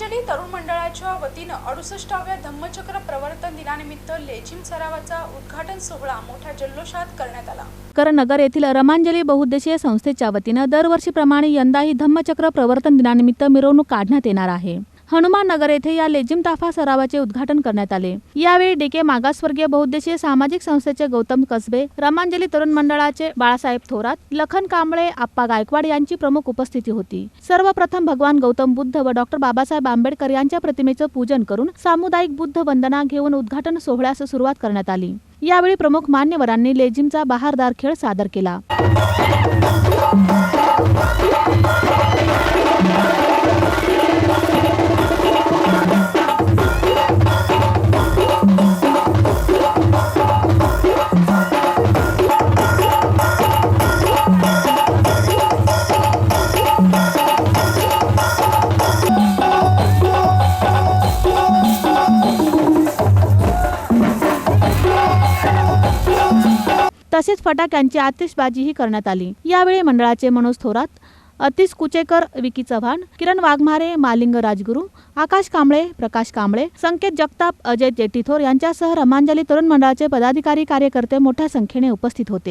रमांजली तरुण मंडळाच्या वतीनं अडुसष्टाव्या धम्मचक्र प्रवर्तन दिनानिमित्त लेझिम सरावाचा उद्घाटन सोहळा मोठ्या जल्लोषात करण्यात आला. करनगर येथील रमांजली बहुउद्देशीय संस्थेच्या वतीनं दरवर्षीप्रमाणे यंदाही धम्मचक्र प्रवर्तन दिनानिमित्त मिरवणूक काढण्यात येणार आहे. हनुमान नगर येथे या लेझिम ताफा सरावाचे उद्घाटन करण्यात आले. यावेळी डीके मागासवर्गीय बहुद्देशीय सामाजिक संस्थेचे गौतम कसबे रमांजली तरुण मंडळाचे बाळासाहेब थोरात लखन कांबळे आप्पा गायकवाड यांची प्रमुख उपस्थिती होती. सर्वप्रथम भगवान गौतम बुद्ध व डॉक्टर बाबासाहेब आंबेडकर यांच्या प्रतिमेचं पूजन करून सामुदायिक बुद्ध वंदना घेऊन उद्घाटन सोहळ्यास सुरुवात करण्यात आली. यावेळी प्रमुख मान्यवरांनी लेझिमचा बहारदार खेळ सादर केला. तसेच फटाक्यांची आतिषबाजीही करण्यात आली. यावेळी मंडळाचे मनोज थोरात अतिश कुचेकर विकी चव्हाण किरण वाघमारे मालिंग राजगुरू आकाश कांबळे प्रकाश कांबळे संकेत जगताप अजय जेटीथोर यांच्यासह रमांजली तरुण मंडळाचे पदाधिकारी कार्यकर्ते मोठ्या संख्येने उपस्थित होते.